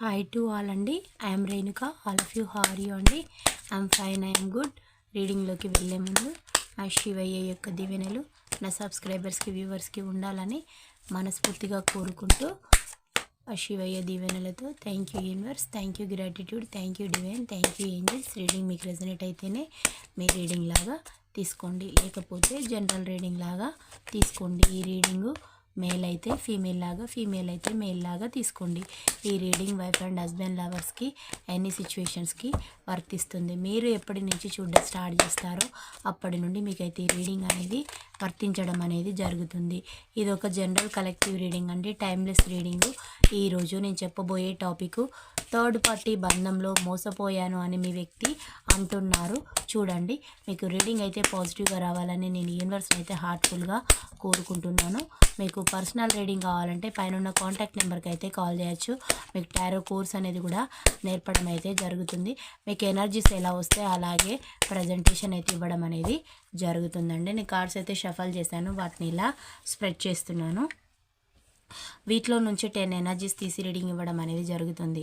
Hi to all అండి. I'm Renuka all of you how are you అండి? I'm fine I'm good రీడింగ్లోకి వెళ్ళే ముందు ఆ శివయ్య యొక్క దీవెనలు నా సబ్స్క్రైబర్స్కి వ్యూవర్స్కి ఉండాలని మనస్ఫూర్తిగా కోరుకుంటూ ఆ శివయ్య దీవెనలతో thank you universe thank you gratitude thank you divine thank you angels reading మీకు రెజనేట్ అయితేనే మీ రీడింగ్ లాగా తీసుకోండి. లేకపోతే జనరల్ రీడింగ్ లాగా తీసుకోండి. ఈ రీడింగు మేల్ అయితే ఫీమేల్ లాగా ఫీమేల్ అయితే మేల్ లాగా తీసుకోండి. ఈ రీడింగ్ వైఫ్ అండ్ హస్బెండ్ లవర్స్కి ఎన్ని సిచ్యువేషన్స్కి వర్తిస్తుంది. మీరు ఎప్పటి నుంచి చూడడం స్టార్ట్ చేస్తారో అప్పటి నుండి మీకైతే ఈ రీడింగ్ అనేది వర్తించడం అనేది జరుగుతుంది. ఇది ఒక జనరల్ కలెక్టివ్ రీడింగ్ అండి టైమ్లెస్ రీడింగ్ ఈరోజు నేను చెప్పబోయే టాపిక్ థర్డ్ పార్టీ బంధంలో మోసపోయాను అని మీ వ్యక్తి అంటున్నారు. చూడండి మీకు రీడింగ్ అయితే పాజిటివ్గా రావాలని నేను యూనివర్స్ అయితే హార్ట్ఫుల్గా కోరుకుంటున్నాను. మీకు పర్సనల్ రీడింగ్ కావాలంటే పైన ఉన్న కాంటాక్ట్ నెంబర్కి అయితే కాల్ చేయొచ్చు. మీకు టారో కోర్స్ అనేది కూడా నేర్పడం అయితే జరుగుతుంది. మీకు ఎనర్జీస్ ఎలా వస్తే అలాగే ప్రజెంటేషన్ అయితే ఇవ్వడం అనేది జరుగుతుందండి. నేను కార్డ్స్ అయితే షఫల్ చేశాను వాటిని ఇలా స్ప్రెడ్ చేస్తున్నాను. వీటిలో నుంచి టెన్ ఎనర్జీస్ తీసి రీడింగ్ ఇవ్వడం అనేది జరుగుతుంది.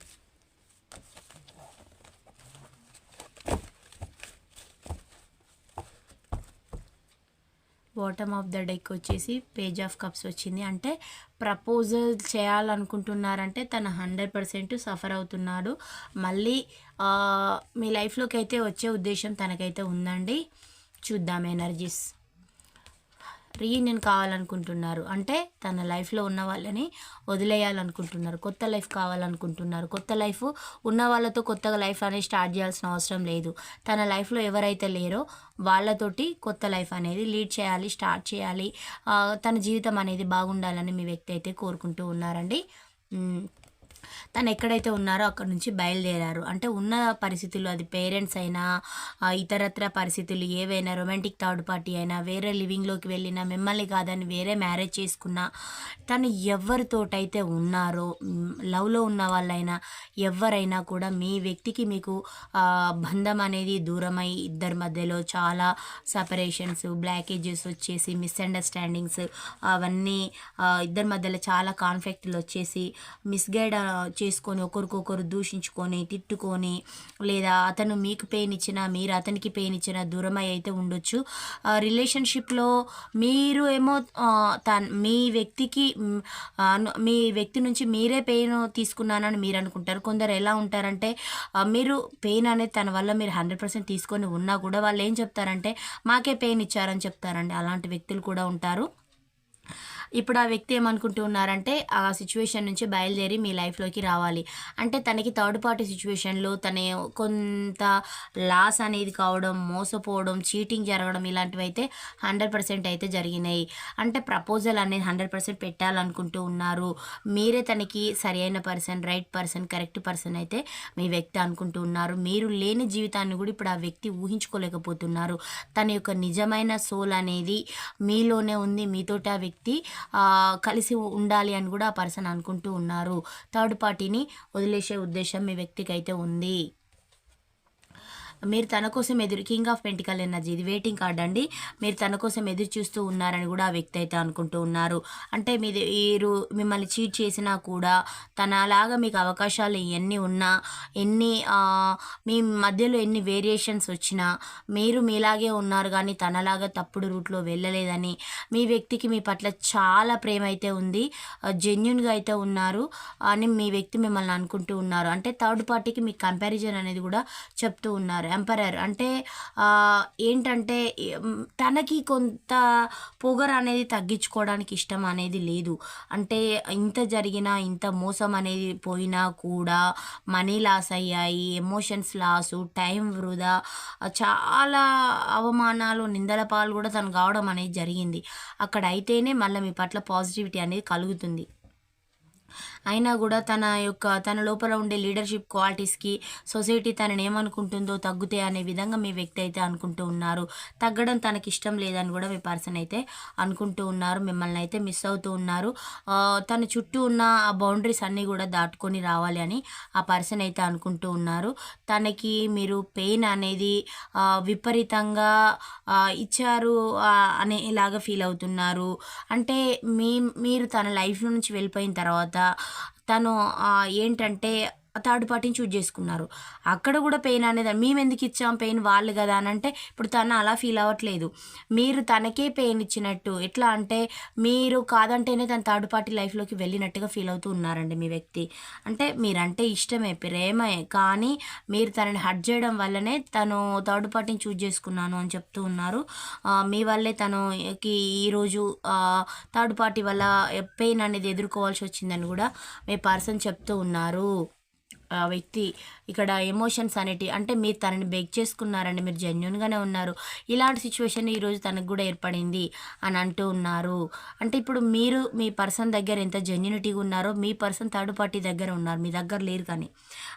బాటమ్ ఆఫ్ ద డెక్ వచ్చేసి పేజ్ ఆఫ్ కప్స్ వచ్చింది. అంటే ప్రపోజల్ చేయాలనుకుంటున్నారంటే తన హండ్రెడ్ పర్సెంట్ సఫర్ అవుతున్నాడు. మళ్ళీ మీ లైఫ్లోకి అయితే వచ్చే ఉద్దేశం తనకైతే ఉందండి. చూద్దాం ఎనర్జీస్ రీయూనియన్ కావాలనుకుంటున్నారు. అంటే తన లైఫ్లో ఉన్న వాళ్ళని వదిలేయాలనుకుంటున్నారు. కొత్త లైఫ్ కావాలనుకుంటున్నారు. కొత్త లైఫ్ ఉన్న వాళ్ళతో కొత్తగా లైఫ్ అనేది స్టార్ట్ చేయాల్సిన అవసరం లేదు. తన లైఫ్లో ఎవరైతే లేరో వాళ్ళతోటి కొత్త లైఫ్ అనేది లీడ్ చేయాలి స్టార్ట్ చేయాలి. తన జీవితం అనేది బాగుండాలని మీ వ్యక్తి అయితే కోరుకుంటూ ఉన్నారండి. తను ఎక్కడైతే ఉన్నారో అక్కడ నుంచి బయలుదేరారు. అంటే ఉన్న పరిస్థితులు అది పేరెంట్స్ అయినా ఇతరత్ర పరిస్థితులు ఏవైనా రొమాంటిక్ థర్డ్ పార్టీ అయినా వేరే లివింగ్లోకి వెళ్ళినా మిమ్మల్ని కాదని వేరే మ్యారేజ్ చేసుకున్నా తను ఎవరితోటైతే ఉన్నారో లవ్లో ఉన్న వాళ్ళైనా ఎవరైనా కూడా మీ వ్యక్తికి మీకు బంధం అనేది దూరమై ఇద్దరి మధ్యలో చాలా సపరేషన్స్ బ్లాకేజెస్ వచ్చేసి మిస్అండర్స్టాండింగ్స్ అవన్నీ ఇద్దరి మధ్యలో చాలా కాన్ఫ్లిక్ట్లు వచ్చేసి మిస్గైడ్ చేసుకొని ఒకరికొకరు దూషించుకొని తిట్టుకొని లేదా అతను మీకు పెయిన్ ఇచ్చినా మీరు అతనికి పెయిన్ ఇచ్చినా దూరమై అయితే ఉండొచ్చు. రిలేషన్షిప్లో మీరు ఏమో తన్ మీ వ్యక్తికి మీ వ్యక్తి నుంచి మీరే పెయిన్ తీసుకున్నానని మీరు అనుకుంటారు. కొందరు ఎలా ఉంటారంటే మీరు పెయిన్ అనేది తన వల్ల మీరు హండ్రెడ్ పర్సెంట్ తీసుకొని ఉన్నా కూడా వాళ్ళు ఏం చెప్తారంటే మాకే పెయిన్ ఇచ్చారని చెప్తారండి. అలాంటి వ్యక్తులు కూడా ఉంటారు. ఇప్పుడు ఆ వ్యక్తి ఏమనుకుంటూ ఉన్నారంటే ఆ సిచ్యువేషన్ నుంచి బయలుదేరి మీ లైఫ్లోకి రావాలి. అంటే తనకి థర్డ్ పార్టీ సిచ్యువేషన్లో తన కొంత లాస్ అనేది కావడం మోసపోవడం చీటింగ్ జరగడం ఇలాంటివి అయితే హండ్రెడ్ పర్సెంట్ అయితే జరిగినాయి. అంటే ప్రపోజల్ అనేది హండ్రెడ్ పర్సెంట్ పెట్టాలనుకుంటూ ఉన్నారు. మీరే తనకి సరి అయిన person right person correct person అయితే మీ వ్యక్తి అనుకుంటూ ఉన్నారు. మీరు లేని జీవితాన్ని కూడా ఇప్పుడు ఆ వ్యక్తి ఊహించుకోలేకపోతున్నారు. తన యొక్క నిజమైన సోల్ అనేది మీలోనే ఉంది. మీతోటి ఆ వ్యక్తి కలిసి ఉండాలి అని కూడా ఆ పర్సన్ అనుకుంటూ ఉన్నారు. థర్డ్ పార్టీని వదిలేసే ఉద్దేశం మీ వ్యక్తికి అయితే ఉంది. మీరు తన కోసం ఎదురు కింగ్ ఆఫ్ పెంటికల్ ఎనర్జీ ఇది వెయిటింగ్ కార్డ్ అండి. మీరు తన కోసం ఎదురు చూస్తూ ఉన్నారని కూడా ఆ వ్యక్తి అయితే అనుకుంటూ ఉన్నారు. అంటే మీరు మిమ్మల్ని చీట్ చేసినా కూడా తనలాగా మీకు అవకాశాలు ఎన్ని ఉన్నా ఎన్ని మీ మధ్యలో ఎన్ని వేరియేషన్స్ వచ్చినా మీరు మీలాగే ఉన్నారు కానీ తనలాగా తప్పుడు రూట్లో వెళ్ళలేదని మీ వ్యక్తికి మీ పట్ల చాలా ప్రేమ అయితే ఉంది. జెన్యున్గా అయితే ఉన్నారు అని మీ వ్యక్తి మిమ్మల్ని అనుకుంటూ ఉన్నారు. అంటే థర్డ్ పార్టీకి మీ కంపారిజన్ అనేది కూడా చెప్తూ ఉన్నారు. ఎంపరర్. అంటే ఏంటంటే తనకి కొంత పొగర అనేది తగ్గించుకోవడానికి ఇష్టం అనేది లేదు. అంటే ఇంత జరిగినా ఇంత మోసం అనేది పోయినా కూడా మనీ లాస్ అయ్యాయి ఎమోషన్స్ లాసు టైం వృధా చాలా అవమానాలు నిందల పాలు కూడా తను కావడం అనేది జరిగింది. అక్కడ అయితేనే మళ్ళీ మీ పట్ల పాజిటివిటీ అనేది కలుగుతుంది. అయినా కూడా తన యొక్క తన లోపల ఉండే లీడర్షిప్ క్వాలిటీస్కి సొసైటీ తనని ఏమనుకుంటుందో తగ్గుతాయి అనే విధంగా మీ వ్యక్తి అయితే అనుకుంటూ ఉన్నారు. తగ్గడం తనకి ఇష్టం లేదని కూడా మీ పర్సన్ అయితే అనుకుంటూ ఉన్నారు. మిమ్మల్ని అయితే మిస్ అవుతూ ఉన్నారు. తన చుట్టూ ఉన్న ఆ బౌండరీస్ అన్నీ కూడా దాటుకొని రావాలి అని ఆ పర్సన్ అయితే అనుకుంటూ ఉన్నారు. తనకి మీరు పెయిన్ అనేది విపరీతంగా ఇచ్చారు అనేలాగా ఫీల్ అవుతున్నారు. అంటే మీ మీరు తన లైఫ్ నుంచి వెళ్ళిపోయిన తర్వాత తను ఏంటంటే థర్డ్ పార్టీని చూజ్ చేసుకున్నారు. అక్కడ కూడా పెయిన్ అనేది మేము ఎందుకు ఇచ్చాం పెయిన్ వాళ్ళు కదా అని అంటే ఇప్పుడు తను అలా ఫీల్ అవ్వట్లేదు. మీరు తనకే పెయిన్ ఇచ్చినట్టు ఎట్లా అంటే మీరు కాదంటేనే తన థర్డ్ పార్టీ లైఫ్లోకి వెళ్ళినట్టుగా ఫీల్ అవుతూ ఉన్నారండి మీ వ్యక్తి. అంటే మీరంటే ఇష్టమే ప్రేమే కానీ మీరు తనని హట్ చేయడం వల్లనే తను థర్డ్ పార్టీని చూజ్ చేసుకున్నాను అని చెప్తూ ఉన్నారు. మీ వల్లే తనకి ఈరోజు థర్డ్ పార్టీ వల్ల పెయిన్ అనేది ఎదుర్కోవాల్సి వచ్చిందని కూడా మీ పర్సన్ చెప్తూ ఉన్నారు. వ్యక్తి ఇక్కడ ఎమోషన్స్ అనేటి అంటే మీరు తనని బెగ్ చేసుకున్నారండి మీరు జెన్యున్గానే ఉన్నారు. ఇలాంటి సిచ్యువేషన్ ఈరోజు తనకు కూడా ఏర్పడింది అని అంటూ ఉన్నారు. అంటే ఇప్పుడు మీరు మీ పర్సన్ దగ్గర ఎంత జెన్యునిటీగా ఉన్నారో మీ పర్సన్ థర్డ్ పార్టీ దగ్గర ఉన్నారు. మీ దగ్గర లేరు కానీ.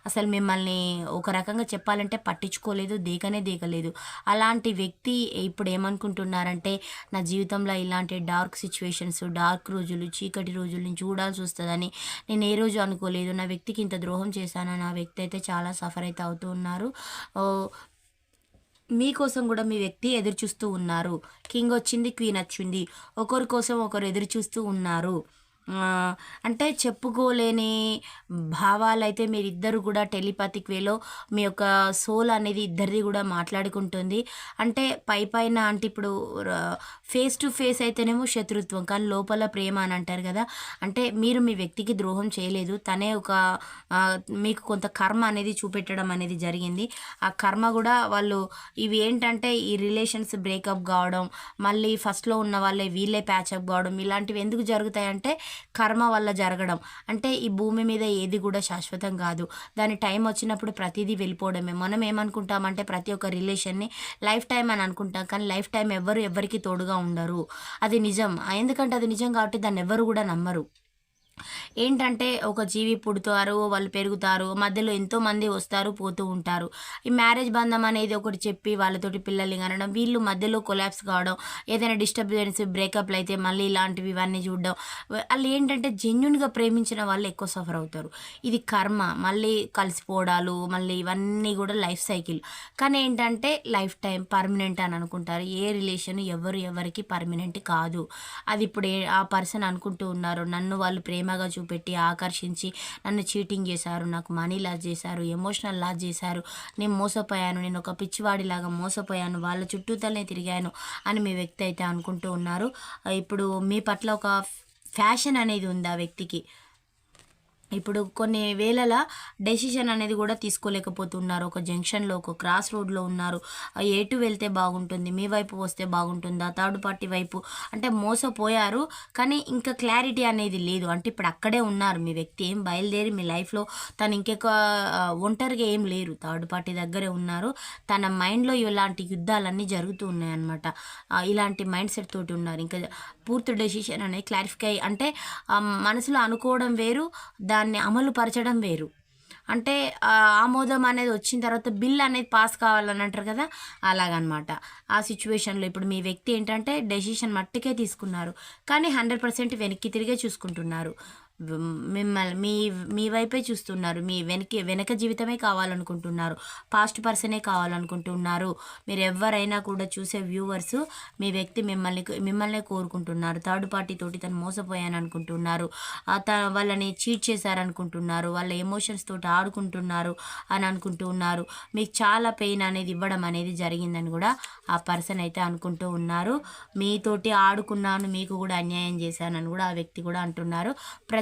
అసలు మిమ్మల్ని ఒక రకంగా చెప్పాలంటే పట్టించుకోలేదు దేకనే దేకలేదు. అలాంటి వ్యక్తి ఇప్పుడు ఏమనుకుంటున్నారంటే నా జీవితంలో ఇలాంటి డార్క్ సిచ్యువేషన్స్ డార్క్ రోజులు చీకటి రోజులు నేను చూడాల్సి వస్తుందని నేను ఏ రోజు అనుకోలేదు. నా వ్యక్తికి ఇంత ద్రోహం చేశాను నా వ్యక్తి అయితే చాలా సఫర్ అయితే అవుతూ ఉన్నారు. మీకోసం కూడా మీ వ్యక్తి ఎదురు చూస్తూ ఉన్నారు. కింగ్ వచ్చింది క్వీన్ వచ్చింది. ఒకరి కోసం ఒకరు ఎదురు చూస్తూ ఉన్నారు. అంటే చెప్పుకోలేని భావాలు అయితే మీరిద్దరు కూడా టెలిపాతిక్ వేలో మీ యొక్క సోల్ అనేది ఇద్దరిది కూడా మాట్లాడుకుంటుంది. అంటే పై పైన అంటే ఇప్పుడు ఫేస్ టు ఫేస్ అయితేనేమో శత్రుత్వం కానీ లోపల ప్రేమ అని అంటారు కదా. అంటే మీరు మీ వ్యక్తికి ద్రోహం చేయలేదు. తనే ఒక మీకు కొంత కర్మ అనేది చూపెట్టడం అనేది జరిగింది. ఆ కర్మ కూడా వాళ్ళు ఇవి ఏంటంటే ఈ రిలేషన్స్ బ్రేకప్ కావడం మళ్ళీ ఫస్ట్లో ఉన్న వాళ్ళే వీళ్ళే ప్యాచప్ కావడం ఇలాంటివి ఎందుకు జరుగుతాయంటే కర్మ వల్ల జరగడం. అంటే ఈ భూమి మీద ఏది కూడా శాశ్వతం కాదు. దాని టైం వచ్చినప్పుడు ప్రతిదీ వెళ్ళిపోవడమే. మనం ఏమనుకుంటామంటే ప్రతి ఒక్క రిలేషన్ని లైఫ్ టైం అని అనుకుంటాం కానీ లైఫ్ టైం ఎవ్వరు ఎవరికి తోడుగా ఉండరు. అది నిజం. ఎందుకంటే అది నిజం కాబట్టి దాన్ని ఎవరు కూడా నమ్మరు. ఏంటంటే ఒక జీవి పుడతారు వాళ్ళు పెరుగుతారు మధ్యలో ఎంతోమంది వస్తారు పోతూ ఉంటారు. ఈ మ్యారేజ్ బంధం అనేది ఒకటి చెప్పి వాళ్ళతోటి పిల్లల్ని కనడం వీళ్ళు మధ్యలో కొలాప్స్ కావడం ఏదైనా డిస్టర్బెన్స్ బ్రేకప్లు అయితే మళ్ళీ ఇలాంటివి ఇవన్నీ చూడడం వాళ్ళు ఏంటంటే జెన్యున్గా ప్రేమించిన వాళ్ళు ఎక్కువ సఫర్ అవుతారు. ఇది కర్మ మళ్ళీ కలిసిపోవడాలు మళ్ళీ ఇవన్నీ కూడా లైఫ్ సైకిల్ కానీ ఏంటంటే లైఫ్ టైం పర్మనెంట్ అని అనుకుంటారు. ఏ రిలేషన్ ఎవరు ఎవరికి పర్మనెంట్ కాదు. అది ఇప్పుడు ఏ- ఆ పర్సన్ అనుకుంటూ ఉన్నారు నన్ను వాళ్ళు ప్రేమ ప్రేమగా చూపెట్టి ఆకర్షించి నన్ను చీటింగ్ చేశారు నాకు మనీ లాస్ చేశారు ఎమోషనల్ లాస్ చేశారు నేను మోసపోయాను. నేను ఒక పిచ్చివాడిలాగా మోసపోయాను. వాళ్ళ చుట్టూతలనే తిరిగాను అని మీ వ్యక్తి అయితే అనుకుంటూ ఉన్నారు. ఇప్పుడు మీ పట్ల ఒక ఫ్యాషన్ అనేది ఉంది ఆ వ్యక్తికి. ఇప్పుడు కొన్ని వేళల డెసిషన్ అనేది కూడా తీసుకోలేకపోతున్నారు. ఒక జంక్షన్లో ఒక క్రాస్ రోడ్లో ఉన్నారు. ఎటు వెళ్తే బాగుంటుంది మీ వైపు వస్తే బాగుంటుందా థర్డ్ పార్టీ వైపు అంటే మోసపోయారు. కానీ ఇంకా క్లారిటీ అనేది లేదు. అంటే ఇప్పుడు అక్కడే ఉన్నారు మీ వ్యక్తి ఏం బయలుదేరి మీ లైఫ్లో తను ఇంకెక్క ఒంటరిగా ఏం లేరు. థర్డ్ పార్టీ దగ్గరే ఉన్నారు. తన మైండ్లో ఇలాంటి యుద్ధాలన్నీ జరుగుతూ ఉన్నాయన్నమాట. ఇలాంటి మైండ్ సెట్ తోటి ఉన్నారు. ఇంకా పూర్తి డెసిషన్ అనేది క్లారిఫై అంటే మనసులో అనుకోవడం వేరు దాని దాన్ని అమలు పరచడం వేరు. అంటే ఆమోదం అనేది వచ్చిన తర్వాత బిల్ అనేది పాస్ కావాలని అంటారు కదా? అలాగనమాట. ఆ సిచ్యువేషన్లో ఇప్పుడు మీ వ్యక్తి ఏంటంటే డెసిషన్ మట్టుకే తీసుకున్నారు. కానీ హండ్రెడ్ పర్సెంట్ వెనక్కి తిరిగే చూసుకుంటున్నారు. మిమ్మల్ని మీ మీ వైపే చూస్తున్నారు. మీ వెనక వెనక జీవితమే కావాలనుకుంటున్నారు. పాస్ట్ పర్సనే కావాలనుకుంటున్నారు. మీరు ఎవరైనా కూడా చూసే వ్యూవర్స్ మీ వ్యక్తి మిమ్మల్ని మిమ్మల్నే కోరుకుంటున్నారు. థర్డ్ పార్టీ తోటి తను మోసపోయాను అనుకుంటున్నారు త వాళ్ళని చీట్ చేశారనుకుంటున్నారు. వాళ్ళ ఎమోషన్స్ తోటి ఆడుకుంటున్నారు అని అనుకుంటూ ఉన్నారు మీకు చాలా పెయిన్ అనేది ఇవ్వడం అనేది జరిగిందని కూడా ఆ పర్సన్ అయితే అనుకుంటూ ఉన్నారు. మీతోటి ఆడుకున్నాను మీకు కూడా అన్యాయం చేశానని కూడా ఆ వ్యక్తి కూడా అంటున్నారు.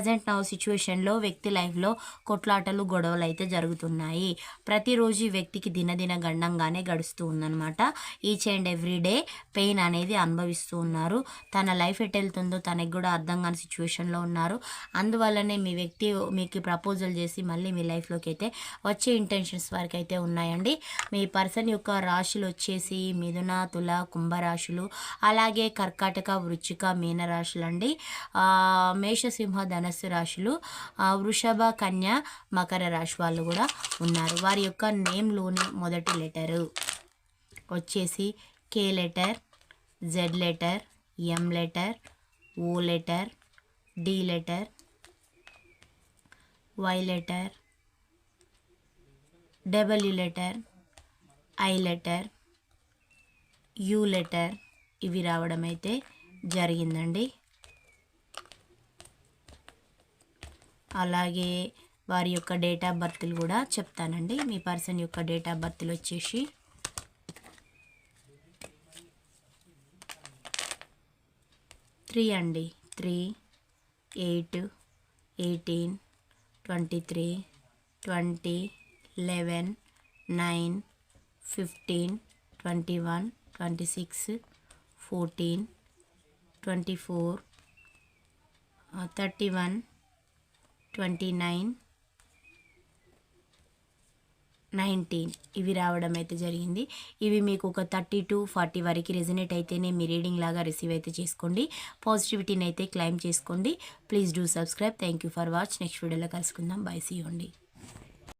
ప్రజెంట్ నా సిచ్యువేషన్లో వ్యక్తి లైఫ్లో కొట్లాటలు గొడవలు అయితే జరుగుతున్నాయి. ప్రతిరోజు ఈ వ్యక్తికి దినదిన గండంగానే గడుస్తూ ఉందన్నమాట. Each and every day pain అనేది అనుభవిస్తూ ఉన్నారు. తన లైఫ్ ఎట్ వెళ్తుందో తనకి కూడా అర్థం కాని సిచ్యువేషన్లో ఉన్నారు. అందువల్లనే మీ వ్యక్తి మీకు ప్రపోజల్ చేసి మళ్ళీ మీ లైఫ్లోకి అయితే వచ్చే ఇంటెన్షన్స్ వరకు అయితే ఉన్నాయండి. మీ పర్సన్ యొక్క రాశులు వచ్చేసి మిథున తుల కుంభరాశులు అలాగే కర్కాటక వృచ్చిక మీన రాశులు అండి మేషసింహ ధన ధనస్సు రాశులు ఆ, వృషభ కన్య మకర రాశి వాళ్ళు కూడా ఉన్నారు. వారి యొక్క నేమ్లోని మొదటి లెటరు వచ్చేసి K letter Z letter M letter O letter D letter Y letter W letter I letter U letter ఇవి రావడం అయితే జరిగిందండి. అలాగే వారి యొక్క డేట్ ఆఫ్ బర్త్లు కూడా చెప్తానండి. మీ పర్సన్ యొక్క డేట్ ఆఫ్ బర్త్లు వచ్చేసి త్రీ అండి. Three eight eighteen twenty three twenty eleven nine fifteen twenty one twenty six fourteen twenty four thirty one twenty nine nineteen ఇవి రావడం అయితే జరిగింది. ఇవి మీకు ఒక థర్టీ టు ఫార్టీ వరకు రెజినేట్ అయితేనే మీ రీడింగ్ లాగా రిసీవ్ అయితే చేసుకోండి. పాజిటివిటీని అయితే క్లైమ్ చేసుకోండి. Please do subscribe. Thank you for watch. Next వీడియోలో కలుసుకుందాం. బై. సీ.